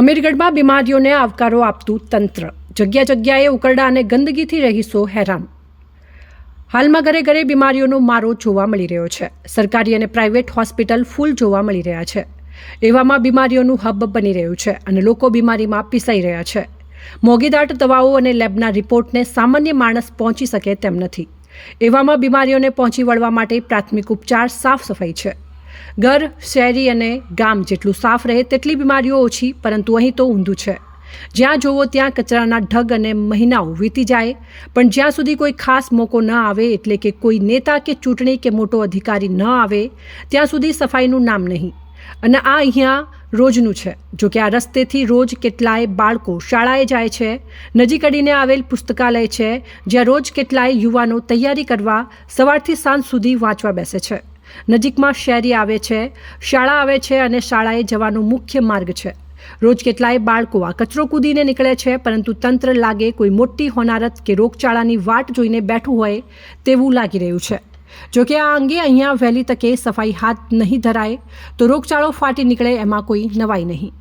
અમીરગઢમાં બીમારીઓને આવકારો આપતું તંત્ર. જગ્યા જગ્યાએ ઉકરડા અને ગંદકીથી રહીશો હેરાન. હાલમાં ઘરે ઘરે બીમારીઓનો મારો જોવા મળી રહ્યો છે. સરકારી અને પ્રાઇવેટ હોસ્પિટલ ફૂલ જોવા મળી રહ્યા છે. એવામાં બીમારીઓનું હબ બની રહ્યું છે અને લોકો બીમારીમાં પીસાઈ રહ્યા છે. મોંઘીદાટ દવાઓ અને લેબના રિપોર્ટને સામાન્ય માણસ પહોંચી શકે તેમ નથી. એવામાં બીમારીઓને પહોંચી વળવા માટે પ્રાથમિક ઉપચાર સાફ સફાઈ છે. ઘર શહેરી અને ગામ જેટલું સાફ રહે તેટલી બીમારીઓ ઓછી, પરંતુ અહીં તો ઊંધું છે. જ્યાં જોવો ત્યાં કચરાના ઢગ અને મહિનાઓ વીતી જાય, પણ જ્યાં સુધી કોઈ ખાસ મોકો ન આવે એટલે કે કોઈ નેતા કે ચૂંટણી કે મોટો અધિકારી ન આવે, ત્યાં સુધી સફાઈનું નામ નહીં. અને આ અહીંયા રોજનું છે. જો કે આ રસ્તેથી રોજ કેટલાય બાળકો શાળાએ જાય છે, નજીક અડીને આવેલ પુસ્તકાલય છે, જ્યાં રોજ કેટલાય યુવાનો તૈયારી કરવા સવારથી સાંજ સુધી વાંચવા બેસે છે. નજીકમાં શેરી આવે છે, શાળા આવે છે અને શાળાએ જવાનો મુખ્ય માર્ગ છે. રોજ કેટલાય બાળકો આ કચરો કૂદીને નીકળે છે, પરંતુ તંત્ર લાગે કોઈ મોટી હોનારત કે રોગચાળાની વાટ જોઈને બેઠું હોય તેવું લાગી રહ્યું છે. જોકે આ અંગે અહીંયા વહેલી તકે સફાઈ હાથ નહીં ધરાય, તો રોગચાળો ફાટી નીકળે એમાં કોઈ નવાઈ નહીં.